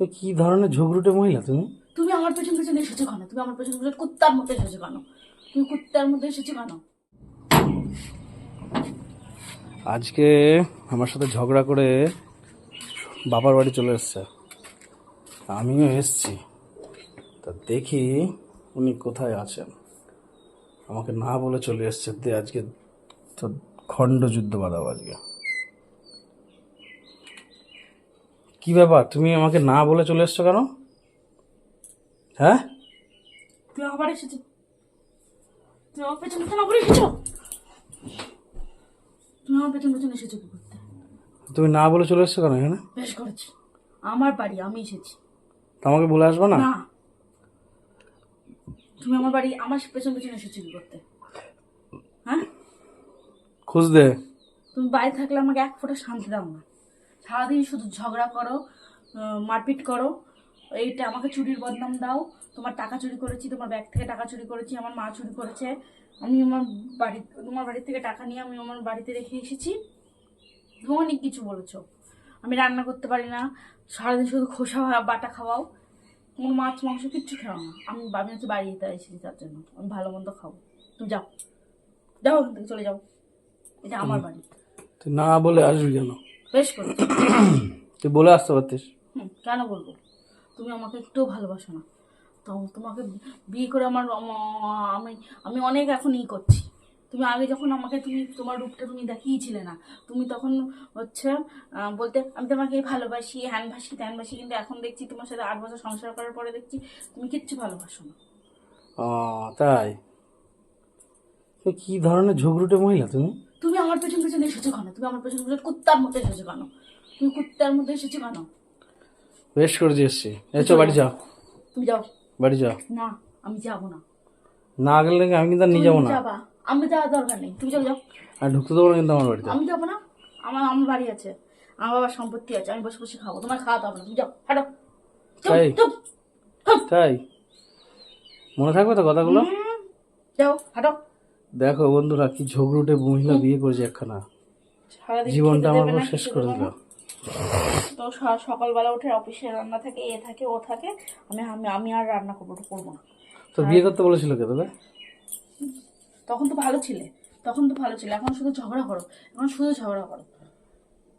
এ কি ধরনের ঝগড়ুটে মহিলা তুমি? তুমি আমার পেছন পেছন এসেছ কেন? তুমি আমার পেছন পেছন কুত্তার মধ্যে এসেছ কেন? তুমি কুত্তার মধ্যে এসেছ কেন? আজকে আমার সাথে ঝগড়া করে বাবার বাড়ি চলে এসছে। আমিও এসছি। তা দেখি উনি কোথায় আছেন। আমাকে না বলে চলে এসছে। আজকে তো খণ্ড যুদ্ধ বাঁধাবো আজকে। কি ব্যাপার? তুমি আমাকে না বলে চলে এসছো কেন? হ্যাঁ? তুমি আবার এসেছ। তুমি আমার পেছন পেছন আবার এসেছ? তুমি আমার পেছন পেছন এসেছ কি করতে? তুমি না বলে চলে এসছো কেন এখানে? বেশ করেছি। আমার বাড়ি আমি এসেছি। তা আমাকে বলে আসব না? না। তুমি আমার বাড়ি আমার পেছন পেছন এসেছ কি করতে? হ্যাঁ? খোঁজ দে তুমি বাড়ি থাকলে আমাকে এক ফোঁটা শান্তি দাও না। সারাদিন শুধু ঝগড়া করো মারপিট করো। এইটা আমাকে চুরির বদনাম দাও। তোমার টাকা চুরি করেছি তোমার ব্যাগ থেকে টাকা চুরি করেছি আমার মা চুরি করেছে। আমি আমার বাড়ি তোমার বাড়ি থেকে টাকা নিয়ে আমি আমার বাড়িতে রেখে এসেছি। তুমি অনেক কিছু বলেছ। আমি রান্না করতে পারি না। সারাদিন শুধু খোসা বাটা খাওয়াও। কোনো মাছ মাংস কিচ্ছু খাও না। আমি আমি হচ্ছে বাড়ি যেতে এসেছি তার জন্য। আমি ভালো মন্দ খাব। তুমি যাও। যাও ওখান থেকে চলে যাও। এটা আমার বাড়ি। না বলে আসবি কেন? বেশ করেছ তুই বলে আসতে পারতিস। হুম, কেন বলব? তুমি আমাকে একটু ভালোবাসো না। তো তোমাকে বিয়ে করে আমার আমি আমি অনেক এখন ই করছি। তুমি আগে যখন আমাকে তুমি তোমার রূপটা তুমি দেখিয়েছিলে না তুমি তখন হচ্ছে বলতে আমি তোমাকে ভালোবাসি হ্যান ভাসি ত্যান ভাসি কিন্তু এখন দেখছি তোমার সাথে আট বছর সংসার করার পরে দেখছি তুমি কিচ্ছু ভালোবাসো না। ও তাই? কি ধরনের ঝগড়ুটে মহিলা তুমি? তুমি আমার পেছন পেছনে এসেছ কেন? তুমি আমার পেছন পেছন কুত্তার মধ্যে এসেছ কেন? তুমি কুত্তার মধ্যে এসেছ কেন? বেশ করে যে এসছি। এসো বাড়ি যাও। তুমি যাও। বাড়ি যাও। না আমি যাব না। না গেলে আমি কিন্তু আর নিয়ে যাব না। যাবা। আমি যাওয়ার দরকার নেই। তুমি চলে যাও। আর ঢুকতে দেবো না কিন্তু আমার বাড়িতে। আমি যাব না। আমার আমার বাড়ি আছে। আমার বাবার সম্পত্তি আছে। আমি বসে বসে খাব। তোমার খাওয়াতে হবে না। তুমি যাও। হাঁটো। তাই? তাই? মনে থাকবে তো কথাগুলো? যাও হাঁটো। দেখো বন্ধুরা কি ঝগড়ুটে মহিলা বিয়ে করেছে একখানা। জীবনটা আমার পুরো শেষ করে দিল। তো সকালবেলা উঠে অফিসে রান্না থাকে এ থাকে ও থাকে আমি আমি আমি আর রান্না করব করব না। তো বিয়ে করতে বলেছিল কে তবে তখন তো ভালো ছিলে তখন তো ভালো ছিল এখন শুধু ঝগড়া করো এখন শুধু ঝগড়া করো।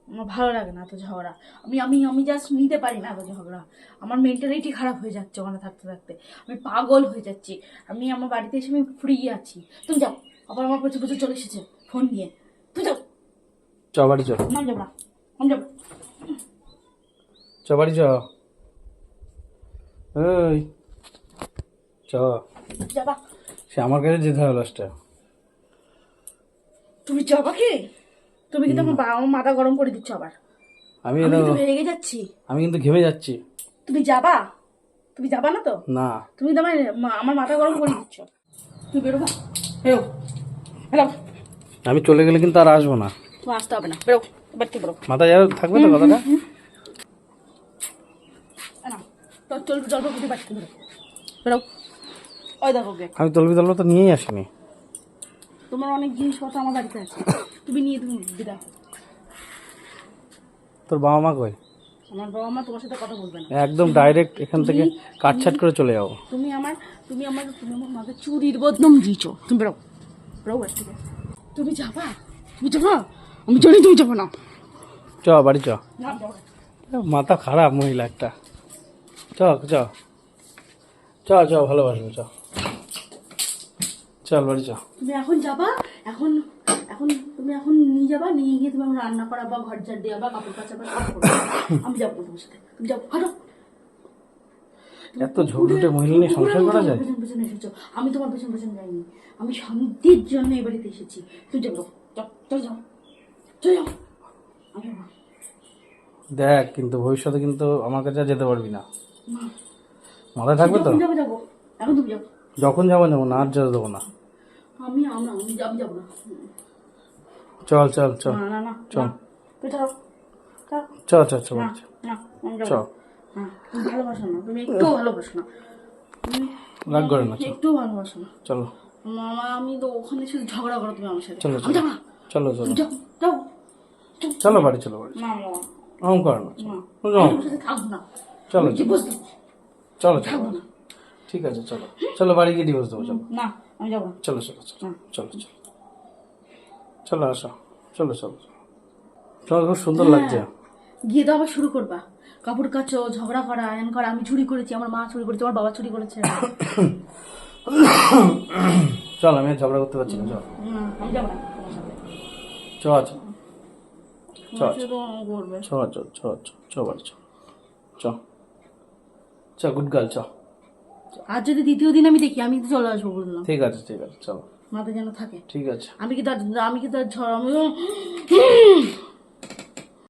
আমার ভালো লাগে না এত ঝগড়া। আমি আমি আমি জাস্ট নিতে পারি না এত ঝগড়া। আমার মেন্টালিটি খারাপ হয়ে যাচ্ছে ওখানে থাকতে থাকতে। আমি পাগল হয়ে যাচ্ছি। আমি আমার বাড়িতে এসে আমি ফ্রি আছি। তুমি যাও। আবার আমার প্রচুর প্রচুর চলে এসেছে। ফোন নিয়ে। তুমি যাও। চ বাড়ি চ। আমি যাব না। আমি যাব। চ বাড়ি চ। এই। চ। যাবা। সে আমার কাছে যেতে হবে লাস্টে তুমি যাবা কি? তুমি কিন্তু আমার বাবা মাথা গরম করে দিচ্ছ আবার। আমি কিন্তু রেগে যাচ্ছি। আমি কিন্তু ঘেমে যাচ্ছি। তুমি যাবা? তুমি যাবা না তো? না। তুমি তো আমার আমার মাথা গরম করে দিচ্ছ। তুমি বেরো বেরো। বেরো। আমি চলে গেলে কিন্তু আর আসব না। তুমি আসতে হবে না। বেরো। এবার কি বেরো মাথায় আর থাকবে তো কথাটা? না তো চল জল প্রতি বাড়তে বেরো। বেরো। ওই দেখো আমি তলবি তলব তো নিয়েই আসিনি। তোমার অনেক জিনিসপত্র আমার বাড়িতে আছে। তুমি নিয়ে তুমি বিদা তোর বাবা মা কই? আমার বাবা মা তোমার সাথে কথা বলবে না। একদম ডাইরেক্ট এখান থেকে কাটছাট করে চলে যাব তুমি আমার তুমি আমার তুমি আমার মাকে চুরির বদনাম দিয়েছ। তুমি বেরো। বেরো থেকে। তুমি যাবা? তুমি যাবা? আমি জানি তুমি যাব না। চ বাড়ি চ। মাথা খারাপ মহিলা একটা। চ চ। চ চ ভালোবাসবো চ। চল বাড়ি চ তুমি এখন যাবা এখন এখন তুমি এখন নিয়ে যাবা নিয়ে গিয়ে তুমি রান্না করা বা ঘর ঝাড় দেওয়া বা কাপড় আমি যাব তোমার সাথে তুমি যাব হাঁটো এত ঝগড়ুটে মহিলা নিয়ে সংসার করা যায় আমি তোমার পেছন পেছন যাইনি আমি শান্তির জন্য এই বাড়িতে এসেছি তুই যাব চল যাও চল যাও। দেখ কিন্তু ভবিষ্যতে কিন্তু আমার কাছে যেতে পারবি না। মাথায় থাকবে তো যখন যাব যাব না আর যেতে দেবো না আমি আমরা আমি যাব যাব না। চল চল চল। না না চল। যাও চল। চল। চল না চল। ভালোবাসো না তুমি একটু ভালোবাসো না। রাগ করে না একটু ভালোবাসো না। চলো। মামা আমি তো ওখানে শুধু ঝগড়া করো তুমি আমার সাথে। চলো, চলো। চলো চলো। বাড়ি চলো বাড়ি আম করে না চলো। চলো চলো। ঠিক আছে চলো। চলো বাড়ি গিয়ে ডিভোর্স দেবো চলো। না। আমি যাব। চলো চলো চলো চলো চলো। চলো আসো। চলো চলো তোমার খুব সুন্দর লাগছে। গিয়ে তো আবার শুরু করবা। কাপড় কাচো ঝগড়া করা এন করা আমি চুরি করেছি আমার মা চুরি করেছে আমার বাবা চুরি করেছে। চল আমি আর ঝগড়া করতে পারছি না চল। আমি যাব না চ চ চ চ চ চ চ চ চ চ গুড গার্ল চ আর যদি দ্বিতীয় দিন আমি দেখি আমি চলে আসব বললাম। ঠিক আছে ঠিক আছে চলো। মাথা যেন থাকে। ঠিক আছে। আমি কি তার আমি কি তার ঝড় আমি